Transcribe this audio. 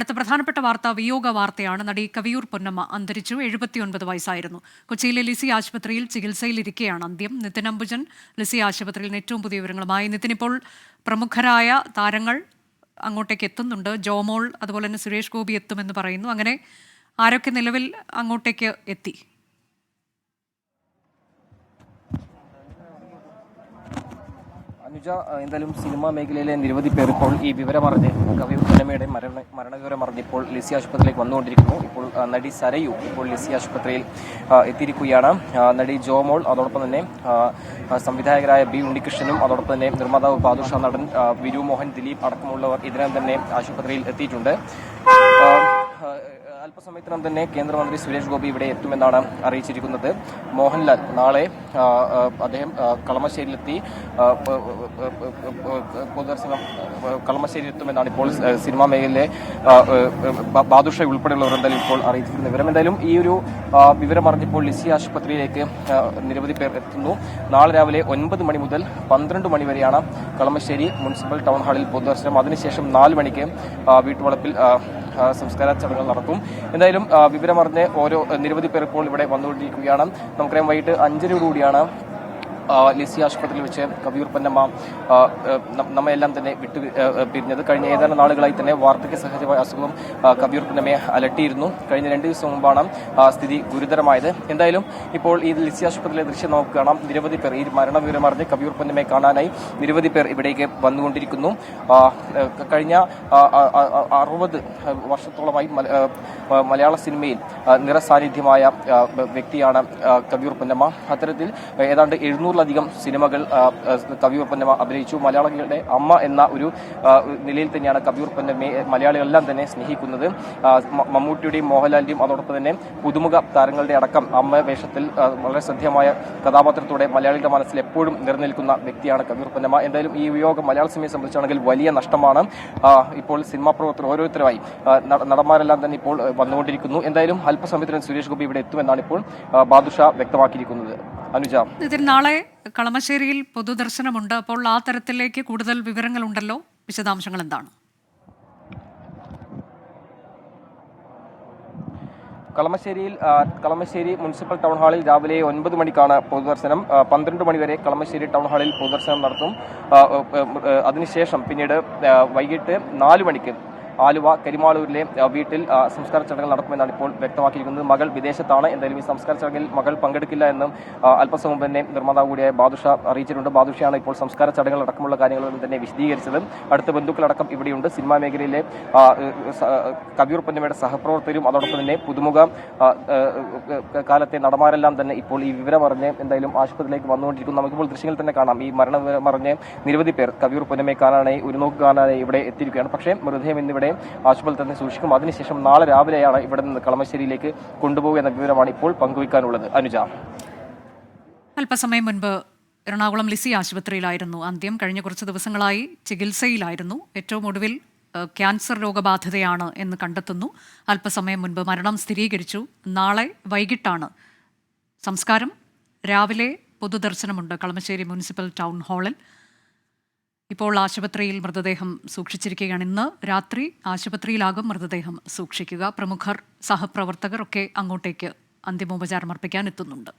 അടുത്ത പ്രധാനപ്പെട്ട വാർത്ത വിയോഗ വാർത്തയാണ്. നടി കവിയൂർ പൊന്നമ്മ അന്തരിച്ചു. എഴുപത്തിയൊൻപത് വയസ്സായിരുന്നു. കൊച്ചിയിലെ ലിസി ആശുപത്രിയിൽ ചികിത്സയിലിരിക്കെയാണ് അന്ത്യം. നിതിൻ അംബുജൻ ലിസി ആശുപത്രിയിൽ ഏറ്റവും പുതിയ വിവരങ്ങളുമായി. നിതിൻ ഇപ്പോൾ പ്രമുഖരായ താരങ്ങൾ അങ്ങോട്ടേക്ക് എത്തുന്നുണ്ട്. ജോമോൾ അതുപോലെ തന്നെ സുരേഷ് ഗോപി എത്തുമെന്ന് പറയുന്നു. അങ്ങനെ ആരൊക്കെ നിലവിൽ അങ്ങോട്ടേക്ക് എത്തി? അനുജ എന്തായാലും സിനിമാ മേഖലയിലെ നിരവധി പേർ ഇപ്പോൾ ഈ വിവരം അറിഞ്ഞ് കവി ഉന്നമയുടെ മരണ മരണവിവരം അറിഞ്ഞിപ്പോൾ ലിസി ആശുപത്രിയിലേക്ക് വന്നുകൊണ്ടിരിക്കുന്നു. ഇപ്പോൾ നടി സരയു ഇപ്പോൾ ലിസി ആശുപത്രിയിൽ എത്തിയിരിക്കുകയാണ്. നടി ജോമോൾ അതോടൊപ്പം തന്നെ സംവിധായകരായ ബി ഉണ്ണികൃഷ്ണനും അതോടൊപ്പം തന്നെ നിർമ്മാതാവ് ബാദുഷ നടൻ വിരു മോഹൻ ദിലീപ് അടക്കമുള്ളവർ ഇതിനകം തന്നെ ആശുപത്രിയിൽ എത്തിയിട്ടുണ്ട്. അല്പസമയത്തിനകം തന്നെ കേന്ദ്രമന്ത്രി സുരേഷ് ഗോപി ഇവിടെ എത്തുമെന്നാണ് അറിയിച്ചിരിക്കുന്നത്. മോഹൻലാൽ നാളെ അദ്ദേഹം കളമശ്ശേരിയിലെത്തി പൊതുദർശനം എത്തുമെന്നാണ് ഇപ്പോൾ സിനിമാ മേഖലയിലെ ബാദുഷ ഉൾപ്പെടെയുള്ളവർ എന്തായാലും ഇപ്പോൾ അറിയിച്ചിരിക്കുന്ന വിവരം എന്തായാലും ഈ ഒരു വിവരം അറിഞ്ഞപ്പോൾ ലിസി ആശുപത്രിയിലേക്ക് നിരവധി പേർ എത്തുന്നു. നാളെ രാവിലെ ഒൻപത് മണി മുതൽ പന്ത്രണ്ട് മണി വരെയാണ് കളമശ്ശേരി മുനിസിപ്പൽ ടൗൺ ഹാളിൽ പൊതുദർശനം. അതിനുശേഷം നാല് മണിക്ക് വീട്ടുവളപ്പിൽ സംസ്കാര ചടങ്ങുകൾ നടക്കും. എന്തായാലും വിവരമറിഞ്ഞ് ഓരോ നിരവധി പേർ ഇപ്പോൾ ഇവിടെ വന്നുകൊണ്ടിരിക്കുകയാണ്. നമുക്കറിയാം വൈകിട്ട് അഞ്ചരയോടുകൂടിയാണ് ലിസി ആശുപത്രിയിൽ വെച്ച് കവിയൂർ പൊന്നമ്മ നമ്മയെല്ലാം തന്നെ വിട്ടു പിരിഞ്ഞത്. കഴിഞ്ഞ ഏതാനും നാളുകളായി തന്നെ വാർദ്ധക്യ സഹജമായ അസുഖം കവിയൂർ പൊന്നമ്മയെ അലട്ടിയിരുന്നു. കഴിഞ്ഞ രണ്ട് ദിവസം മുമ്പാണ് സ്ഥിതി ഗുരുതരമായത്. എന്തായാലും ഇപ്പോൾ ഈ ലിസി ആശുപത്രിയിലെ ദൃശ്യം നമുക്ക് കാണാം. നിരവധി പേർ ഈ മരണവിവരം അറിഞ്ഞ് കവിയൂർ പൊന്നമ്മയെ കാണാനായി നിരവധി പേർ ഇവിടേക്ക് വന്നുകൊണ്ടിരിക്കുന്നു. കഴിഞ്ഞ അറുപത് വർഷത്തോളമായി മലയാള സിനിമയിൽ നിറസാന്നിധ്യമായ വ്യക്തിയാണ് കവിയൂർ പൊന്നമ്മ. അത്തരത്തിൽ ഏതാണ്ട് എഴുന്നൂറിലധികം സിനിമകൾ കവിയൂർ പൊന്നമ്മ അഭിനയിച്ചു. മലയാളികളുടെ അമ്മ എന്ന ഒരു നിലയിൽ തന്നെയാണ് കവിയൂർ പൊന്നമ്മയെ മലയാളികളെല്ലാം തന്നെ സ്നേഹിക്കുന്നത്. മമ്മൂട്ടിയുടെയും മോഹൻലാലിന്റെയും അതോടൊപ്പം തന്നെ പുതുമുഖ താരങ്ങളുടെ അടക്കം അമ്മ വേഷത്തിൽ വളരെ ശ്രദ്ധേയമായ കഥാപാത്രത്തോടെ മലയാളികളുടെ മനസ്സിൽ എപ്പോഴും നിലനിൽക്കുന്ന വ്യക്തിയാണ് കവിയൂർ പൊന്നമ്മ എന്തായാലും ഈ വിയോഗം മലയാള സിനിമയെ സംബന്ധിച്ചാണെങ്കിൽ വലിയ നഷ്ടമാണ്. ഇപ്പോൾ സിനിമാ പ്രവർത്തകർ ഓരോരുത്തരുമായി നടന്മാരെല്ലാം തന്നെ ഇപ്പോൾ വന്നുകൊണ്ടിരിക്കുന്നു. എന്തായാലും അല്പസമയത്തിന് സുരേഷ് ഗോപി ഇവിടെ എത്തുമെന്നാണ് ഇപ്പോൾ ബാദുഷ വ്യക്തമാക്കിയിരിക്കുന്നത്. അനുജ. ഇതിൽ നാളെ കളമശ്ശേരിയിൽ പൊതുദർശനമുണ്ട്. അപ്പോൾ ആ തരത്തിലേക്ക് കൂടുതൽ വിവരങ്ങൾ ഉണ്ടല്ലോ വിശദാംശങ്ങൾ എന്താണ്? കളമശ്ശേരിയിൽ കളമശ്ശേരി മുനിസിപ്പൽ ടൗൺ ഹാളിൽ രാവിലെ ഒൻപത് മണിക്കാണ് പൊതുദർശനം. പന്ത്രണ്ട് മണിവരെ കളമശ്ശേരി ടൗൺ ഹാളിൽ പൊതുദർശനം നടത്തും. അതിനുശേഷം പിന്നീട് വൈകിട്ട് നാല് മണിക്ക് ആലുവ കരിമാളൂരിലെ വീട്ടിൽ സംസ്കാര ചടങ്ങുകൾ നടക്കുമെന്നാണ് ഇപ്പോൾ വ്യക്തമാക്കിയിരിക്കുന്നത്. മകൾ വിദേശത്താണ്. എന്തായാലും ഈ സംസ്കാര ചടങ്ങിൽ മകൾ പങ്കെടുക്കില്ല എന്നും അല്പസമം തന്നെ നിർമ്മാതാവ് കൂടിയായ ബാദുഷ അറിയിച്ചിട്ടുണ്ട്. ബാദുഷയാണ് ഇപ്പോൾ സംസ്കാര ചടങ്ങുകൾ അടക്കമുള്ള കാര്യങ്ങളൊന്നും തന്നെ വിശദീകരിച്ചത്. അടുത്ത ബന്ധുക്കളടക്കം ഇവിടെയുണ്ട്. സിനിമാ മേഖലയിലെ കവിയൂർ പൊന്നമ്മയുടെ സഹപ്രവർത്തകരും അതോടൊപ്പം തന്നെ പുതുമുഖ കാലത്തെ നടമാരെല്ലാം തന്നെ ഇപ്പോൾ ഈ വിവരം അറിഞ്ഞ് എന്തായാലും ആശുപത്രിയിലേക്ക് വന്നുകൊണ്ടിരിക്കുന്നു. നമുക്കിപ്പോൾ ദൃശ്യങ്ങൾ തന്നെ കാണാം. ഈ മരണ വിവരം അറിഞ്ഞ് നിരവധി പേർ കവിയൂർ പൊന്നമ്മയെ കാണാനായി ഒരു നോക്ക് കാണാനായി ഇവിടെ എത്തിയിരിക്കുകയാണ്. പക്ഷേ മൃതദേഹം ഇന്നിവിടെ ആശുപത്രിയിൽ തന്നെ സൂക്ഷിക്കും. അതിനുശേഷം നാളെ രാവിലെയാണ് ഇവിടെ നിന്ന് കളമശ്ശേരിയിലേക്ക് കൊണ്ടുപോകുക എന്ന വിവരമാണ് ഇപ്പോൾ പങ്കുവയ്ക്കാനുള്ളത്. അനുജ. അല്പസമയം മുൻപ് എറണാകുളം ലിസി ആശുപത്രിയിലായിരുന്നു അന്ത്യം. കഴിഞ്ഞ കുറച്ച് ദിവസങ്ങളായി ചികിത്സയിലായിരുന്നു. ഏറ്റവും ഒടുവിൽ ക്യാൻസർ രോഗബാധിതയാണ് എന്ന് കണ്ടെത്തുന്നു. അല്പസമയം മുൻപ് മരണം സ്ഥിരീകരിച്ചു. നാളെ വൈകിട്ടാണ് സംസ്കാരം. രാവിലെ പൊതുദർശനമുണ്ട് കളമശ്ശേരി മുനിസിപ്പൽ ടൗൺ ഹാളിൽ. ഇപ്പോൾ ആശുപത്രിയിൽ മൃതദേഹം സൂക്ഷിച്ചിരിക്കുകയാണ്. ഇന്ന് രാത്രി ആശുപത്രിയിലാകും മൃതദേഹം സൂക്ഷിക്കുക. പ്രമുഖർ സഹപ്രവർത്തകർ ഒക്കെ അങ്ങോട്ടേക്ക് അന്തിമോപചാരം അർപ്പിക്കാൻ എത്തുന്നുണ്ട്.